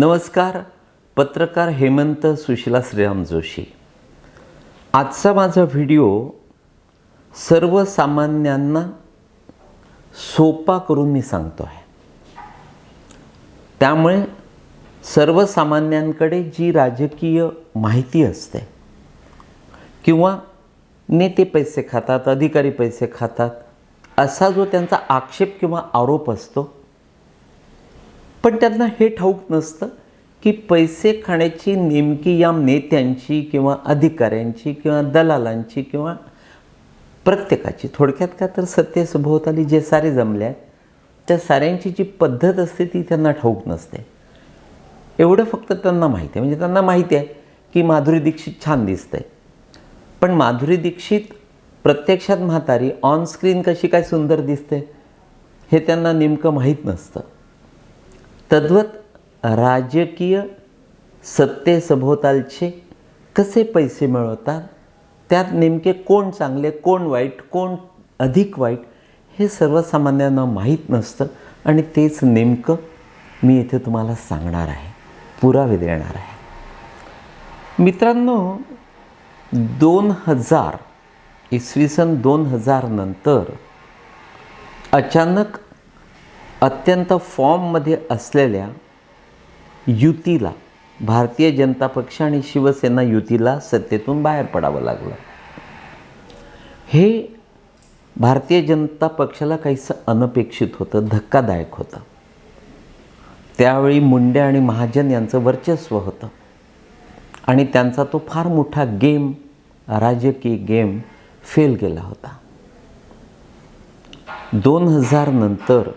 नमस्कार पत्रकार हेमंत सुशिला श्रीराम जोशी. आजचा माझा व्हिडिओ सर्वसामान्यांना सोपा करून मी सांगतो आहे. त्यामुळे सर्वसामान्यांकडे जी राजकीय माहिती असते किंवा नेते पैसे खातात अधिकारी पैसे खातात असा जो त्यांचा आक्षेप किंवा आरोप असतो पण त्यांना हे ठाऊक नसतं की पैसे खाण्याची नेमकी या नेत्यांची किंवा अधिकाऱ्यांची किंवा दलालांची किंवा प्रत्येकाची. थोडक्यात काय तर सत्तेसभोवताली जे सारे जमले आहेत त्या साऱ्यांची जी पद्धत असते ती त्यांना ठाऊक नसते. एवढं फक्त त्यांना माहिती आहे. म्हणजे त्यांना माहिती आहे की माधुरी दीक्षित छान दिसते पण माधुरी दीक्षित प्रत्यक्षात म्हातारी ऑन स्क्रीन कशी काय सुंदर दिसते हे त्यांना नेमकं माहीत नसतं. तद्वत राजकीय सत्तेसभोवतालचे कसे पैसे मिळवतात? त्यात नेमके कोण चांगले कोण वाईट कोण अधिक वाईट हे सर्वसामान्यांना माहीत नसतं. आणि तेच नेमकं मी इथे तुम्हाला सांगणार आहे. पुरावे देणार आहे. मित्रांनो दोन हजार इसवी सन दोन हजार नंतर अचानक अत्यंत फॉर्ममध्ये असलेल्या युतीला भारतीय जनता पक्ष आणि शिवसेना युतीला सत्तेतून बाहेर पडावं लागलं. हे भारतीय जनता पक्षाला काहीसं अनपेक्षित होतं धक्कादायक होतं. त्यावेळी मुंडे आणि महाजन यांचं वर्चस्व होतं. आणि त्यांचा तो फार मोठा गेम राजकीय गेम फेल गेला होता. दोन हजार नंतर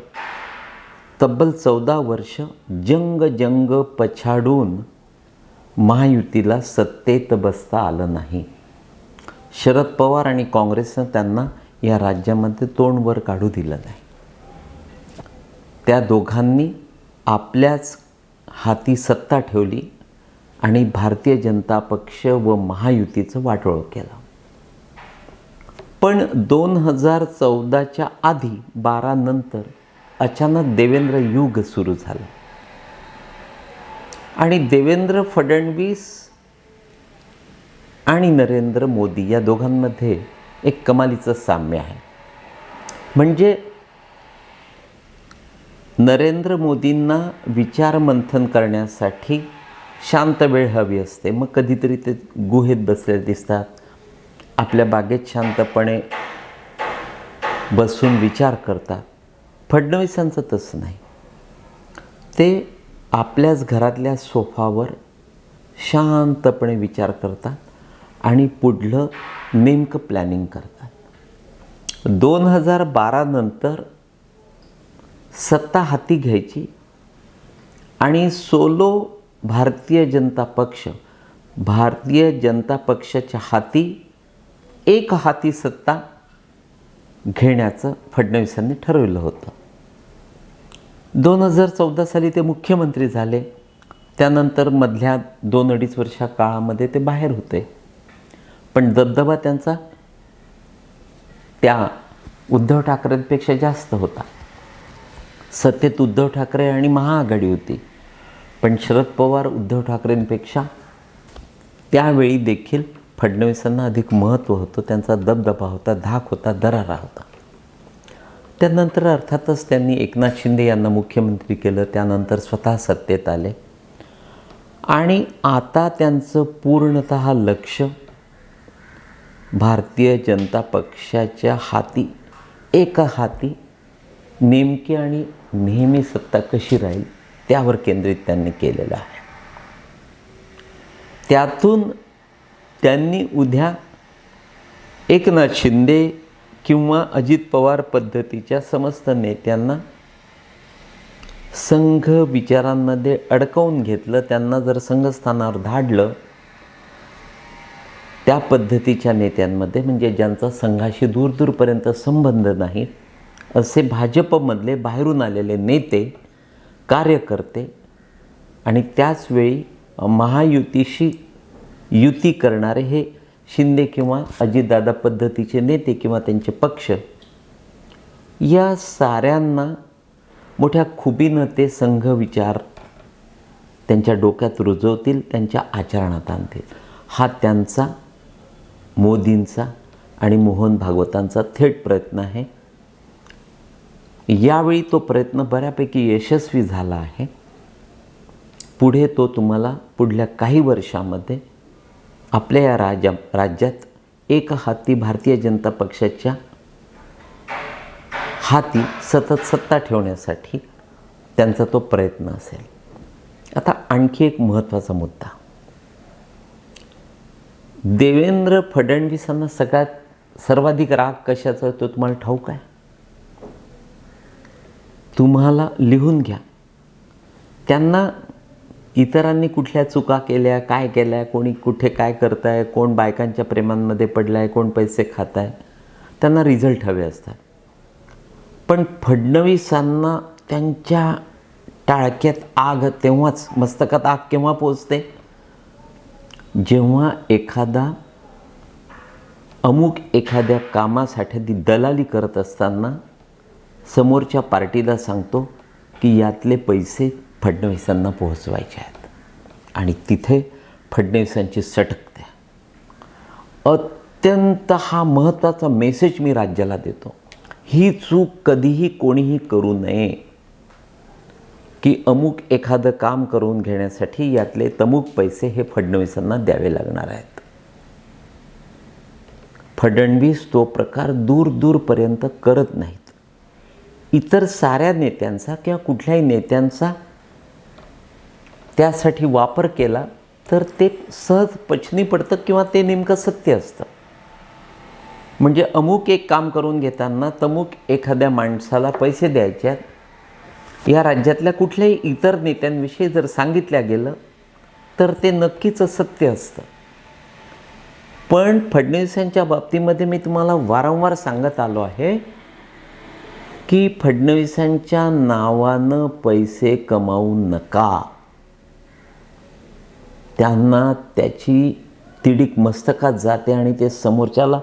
तब्बल चौदा वर्ष जंग जंग पछाडून महायुतीला सत्तेत बसता आलं नाही. शरद पवार आणि काँग्रेसनं त्यांना या राज्यामध्ये तोंडवर काढू दिलं नाही. त्या दोघांनी आपल्याच हाती सत्ता ठेवली आणि भारतीय जनता पक्ष व महायुतीचं वाटोळं केलं. पण दोन हजार चौदाच्या आधी बारा नंतर अचानक देवेंद्र युग सुरू झालं. आणि देवेंद्र फडणवीस आणि नरेंद्र मोदी या दोघांमध्ये एक कमालीचं साम्य आहे. म्हणजे नरेंद्र मोदींना विचारमंथन करण्यासाठी शांत वेळ हवी असते. मग कधीतरी ते गुहेत बसलेले दिसतात. आपल्या बागेत शांतपणे बसून विचार करतात. फडणवीसांचं तसं नाही. ते आपल्याच घरातल्या सोफावर शांतपणे विचार करतात आणि पुढलं नेमकं प्लॅनिंग करतात. दोन हजार बारानंतर सत्ता हाती घ्यायची आणि सोलो भारतीय जनता पक्ष भारतीय जनता पक्षाच्या हाती एक हाती सत्ता घेण्याचं फडणवीसांनी ठरवलं होतं. दोन हजार चौदा साली ते मुख्यमंत्री झाले. त्यानंतर मधल्या दोन अडीच वर्षा काळामध्ये ते बाहेर होते. पण दबदबा त्यांचा त्या उद्धव ठाकरेंपेक्षा जास्त होता. सत्तेत उद्धव ठाकरे आणि महाआघाडी होती. पण शरद पवार उद्धव ठाकरेंपेक्षा त्यावेळी देखील फडणवीसांना अधिक महत्त्व होतं. त्यांचा दबदबा होता धाक होता दरारा होता. त्यानंतर अर्थातच त्यांनी एकनाथ शिंदे यांना मुख्यमंत्री केलं त्यानंतर स्वतः सत्तेत आले. आणि आता त्यांचं पूर्णत लक्ष भारतीय जनता पक्षाच्या हाती एका हाती नेमकी आणि नेहमी सत्ता कशी राहील त्यावर केंद्रित त्यांनी केलेलं आहे. त्यातून त्यांनी उद्या एकनाथ शिंदे किंवा अजित पवार पद्धतीच्या समस्त नेत्यांना संघ विचारांमध्ये अडकवून घेतलं त्यांना जर संघस्थानावर धाडलं त्या पद्धतीच्या नेत्यांमध्ये म्हणजे ज्यांचा संघाशी दूरदूरपर्यंत संबंध नाही असे भाजपमधले बाहेरून आलेले नेते कार्यकर्ते आणि त्याचवेळी महायुतीशी युती करणारे हे शिंदे किंवा अजितदादा पद्धतीचे नेते किंवा त्यांचे पक्ष या साऱ्यांना मोठ्या खुबीनं ते संघ विचार त्यांच्या डोक्यात रुजवतील त्यांच्या आचरणात आणतील. हा त्यांचा मोदींचा आणि मोहन भागवतांचा थेट प्रयत्न आहे. यावेळी तो प्रयत्न बऱ्यापैकी यशस्वी झाला आहे. पुढे तो तुम्हाला पुढल्या काही वर्षामध्ये आपल्या या राज्या राज्यात एक हाती भारतीय जनता पक्षाच्या हाती सतत सत्ता ठेवण्यासाठी त्यांचा तो प्रयत्न असेल. आता आणखी एक महत्त्वाचा मुद्दा. देवेंद्र फडणवीसांना सगळ्यात सर्वाधिक राग कशाचा तो तुम्हाला ठाऊक आहे? तुम्हाला लिहून घ्या. त्यांना इतरांनी कुठल्या चुका केल्या काय केल्या कोणी कुठे काय करताय कोण बायकांच्या प्रेमांमध्ये पडलाय कोण पैसे खात आहे त्यांना रिझल्ट हवे असतात. पण फडणवीसांना त्यांच्या टाळक्यात आग तेव्हाच मस्तकात आग केव्हा पोचते जेव्हा एखादा अमुक एखाद्या कामासाठी ती दलाली करत असताना समोरच्या पार्टीला सांगतो की यातले पैसे फडणवीसांना पोहोचवायच्या आहेत. आणि तिथे फडणवीसांची सटकते अत्यंत हा महत्त्वाचा मेसेज मी राज्याला देतो. ही चूक कधीही कोणीही करू नये. की अमुक एखादं काम करून घेण्यासाठी यातले तमुक पैसे हे फडणवीसांना द्यावे लागणार आहेत. फडणवीस तो प्रकार दूर दूरपर्यंत करत नाहीत. इतर साऱ्या नेत्यांचा किंवा कुठल्याही नेत्यांचा त्यासाठी वापर केला तर ते सहज पचनी पडतं किंवा ते नेमकं सत्य असतं. म्हणजे अमुक एक काम करून घेताना तमुक एखाद्या माणसाला पैसे द्यायच्यात या राज्यातल्या कुठल्याही इतर नेत्यांविषयी जर सांगितल्या गेलं तर ते नक्कीच सत्य असतं. पण फडणवीसांच्या बाबतीमध्ये मी तुम्हाला वारंवार सांगत आलो आहे की फडणवीसांच्या नावानं पैसे कमावू नका. त्यांना त्याची तिडीक मस्तकात जाते आणि ते समोरच्याला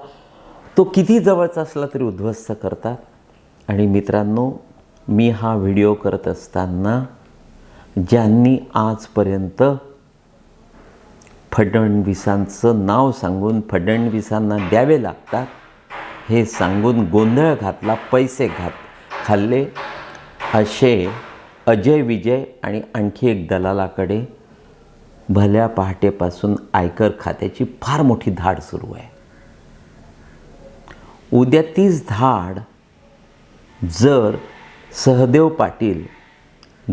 तो किती जवळचा असला तरी उद्ध्वस्त करतात. आणि मित्रांनो मी हा व्हिडिओ करत असताना ज्यांनी आजपर्यंत फडणवीसांचं नाव सांगून फडणवीसांना द्यावे लागतात हे सांगून गोंधळ घातला पैसे घात खाल्ले. असे अजय विजय आणि आणखी एक दलालाकडे भल्या पहाटेपासून आयकर खात्याची फार मोठी धाड सुरू आहे. उद्या तीच धाड जर सहदेव पाटील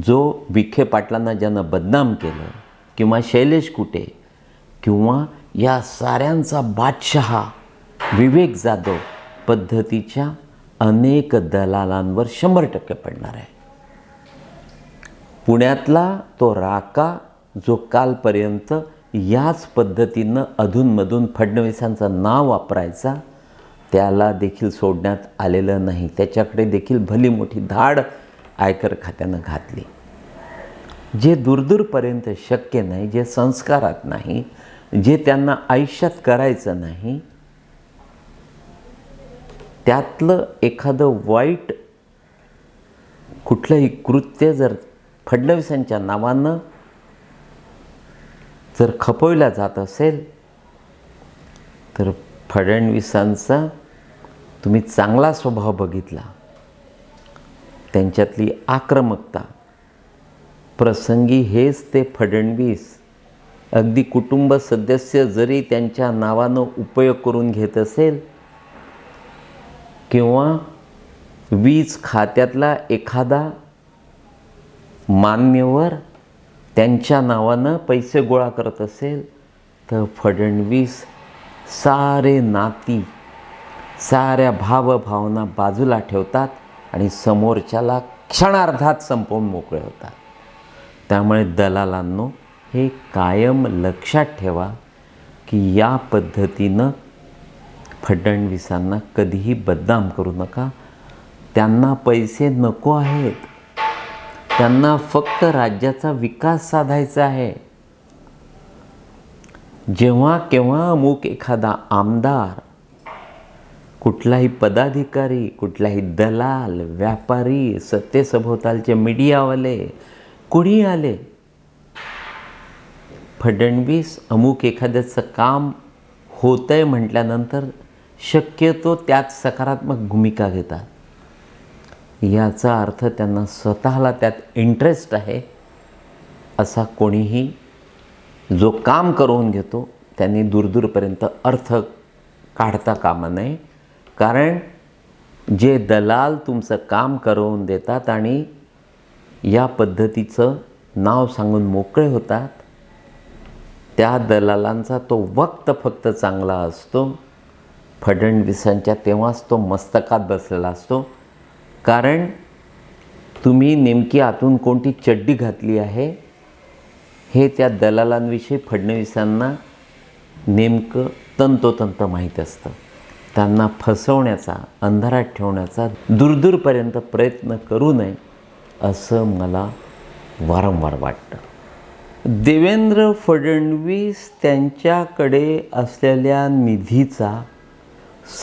जो विखे पाटलांना ज्यानं बदनाम केलं किंवा शैलेश कुटे किंवा या साऱ्यांचा बादशहा विवेक जाधव पद्धतीच्या अनेक दलालांवर शंभर टक्के पडणार आहे. पुण्यातला तो राका जो कालपर्यंत याच पद्धतीनं अधूनमधून फडणवीसांचं नाव वापरायचा त्याला देखील सोडण्यात आलेलं नाही. त्याच्याकडे देखील भली मोठी धाड आयकर खात्यानं घातली. जे दूरदूरपर्यंत शक्य नाही जे संस्कारात नाही जे त्यांना आयुष्यात करायचं नाही त्यातलं एखादं वाईट कुठलंही कृत्य जर फडणवीसांच्या नावानं जर खपवला जात असेल तर फडणवीसांचा तुम्ही चांगला स्वभाव बघितला. त्यांच्यातली आक्रमकता. प्रसंगी हेच ते फडणवीस. अगदी कुटुंब सदस्य जरी त्यांच्या नावानं उपयोग करून घेत असेल किंवा वीज खात्यातला एखादा मान्यवर त्यांच्या नावानं पैसे गोळा करत असेल तर फडणवीस सारे नाती साऱ्या भावभावना बाजूला ठेवतात आणि समोरच्याला क्षणार्धात संपवून मोकळे होतात. त्यामुळे दलालांनो हे कायम लक्षात ठेवा की या पद्धतीनं फडणवीसांना कधीही बदनाम करू नका. त्यांना पैसे नको आहेत. त्यांना फक्त राज्याचा विकास साधायचा आहे. जेव्हा केव्हा अमुक एखादा आमदार कुठलाही पदाधिकारी कुठलाही दलाल व्यापारी सत्तेसभोवतालचे मीडियावाले कुणी आले? फडणवीस अमुक एखाद्याचं काम होतंय म्हटल्यानंतर शक्यतो त्यात सकारात्मक भूमिका घेतात. याचा अर्थ त्यांना स्वतःला त्यात इंटरेस्ट आहे असा कोणीही जो काम करून घेतो त्यांनी दूरदूरपर्यंत अर्थ काढता कामा नये. कारण जे दलाल तुमचं काम करवून देतात आणि या पद्धतीचं नाव सांगून मोकळे होतात त्या दलालांचा तो वक्त फक्त चांगला असतो. फडणवीसांच्या तेव्हाच तो मस्तकात बसलेला असतो. कारण तुम्ही नेमकी आतून कोणती चड्डी घातली आहे हे त्या दलालांविषयी फडणवीसांना नेमकं तंतोतंत माहीत असतं. त्यांना फसवण्याचा अंधारात ठेवण्याचा दूरदूरपर्यंत प्रयत्न करू नये असं मला वारंवार वाटतं. देवेंद्र फडणवीस त्यांच्याकडे असलेल्या निधीचा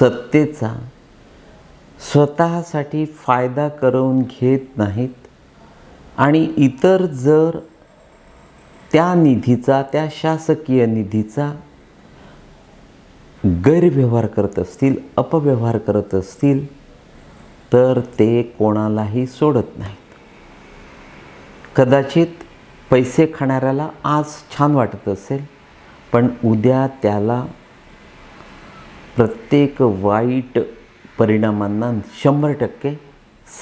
सत्तेचा स्वतःसाठी फायदा करून घेत नाहीत. आणि इतर जर त्या निधीचा त्या शासकीय निधीचा गैरव्यवहार करत असतील अपव्यवहार करत असतील तर ते कोणालाही सोडत नाहीत. कदाचित पैसे खाणाऱ्याला आज छान वाटत असेल पण उद्या त्याला प्रत्येक वाईट परिणामांना शंभर टक्के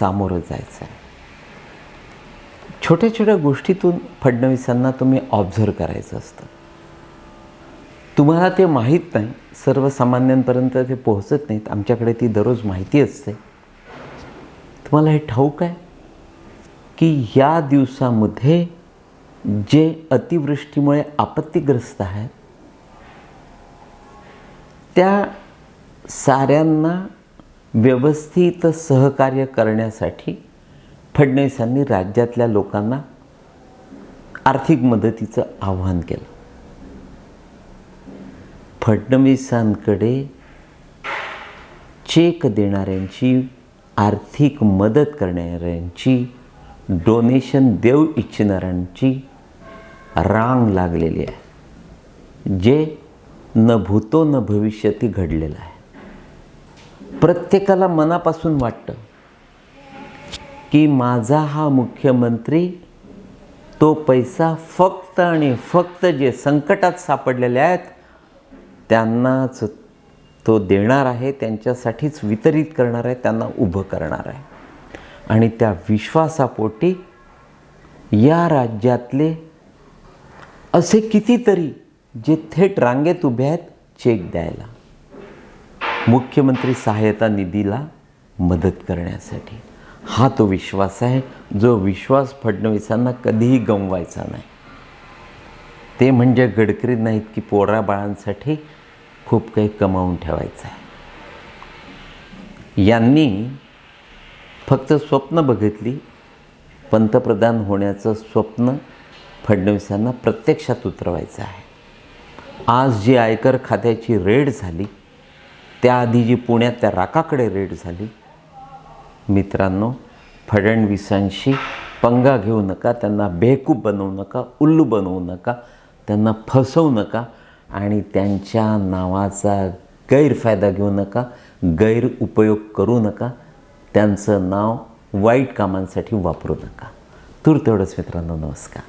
सामोरं जायचं आहे. छोट्या छोट्या गोष्टीतून फडणवीसांना तुम्ही ऑब्झर्व करायचं असतं. तुम्हाला ते माहीत नाही सर्वसामान्यांपर्यंत ते पोहोचत नाहीत आमच्याकडे ती दररोज माहिती असते. तुम्हाला हे ठाऊक आहे? की या दिवसामध्ये जे अतिवृष्टीमुळे आपत्तीग्रस्त आहेत त्या साऱ्यांना व्यवस्थित सहकार्य करण्यासाठी फडणवीसांनी राज्यातल्या लोकांना आर्थिक मदतीचं आव्हान केलं. फडणवीसांकडे चेक देणाऱ्यांची आर्थिक मदत करणाऱ्यांची डोनेशन देऊ इच्छिणाऱ्यांची रांग लागलेली आहे. जे न भूतो न भविष्यती घडलेलं आहे. प्रत्येकाला मनापासून वाटतं की माझा हा मुख्यमंत्री तो पैसा फक्त आणि फक्त जे संकटात सापडलेले आहेत त्यांनाच तो देणार आहे त्यांच्यासाठीच वितरित करणार आहे त्यांना उभं करणार आहे. आणि त्या विश्वासापोटी या राज्यातले असे कितीतरी जे थेट रांगेत उभे आहेत चेक द्यायला. मुख्यमंत्री सहाय्यता निधीला मदत करण्यासाठी. हा तो विश्वास आहे जो विश्वास फडणवीसांना कधीही गमवायचा नाही. ते म्हणजे गडकरी नाहीत की पोरा बाळांसाठी खूप काही कमावून ठेवायचं आहे. यांनी फक्त स्वप्न बघितली पंतप्रधान होण्याचं स्वप्न फडणवीसांना प्रत्यक्षात उतरवायचं आहे. आज जी आयकर खात्याची रेड झाली त्याआधी जी पुण्यात त्या राकाकडे रेड झाली. मित्रांनो फडणवीसांशी पंगा घेऊ नका त्यांना बेकूप बनवू नका उल्लू बनवू नका त्यांना फसवू नका आणि त्यांच्या नावाचा गैरफायदा घेऊ नका गैरउपयोग करू नका त्यांचं नाव वाईट कामांसाठी वापरू नका. तूर तेवढंच मित्रांनो नमस्कार.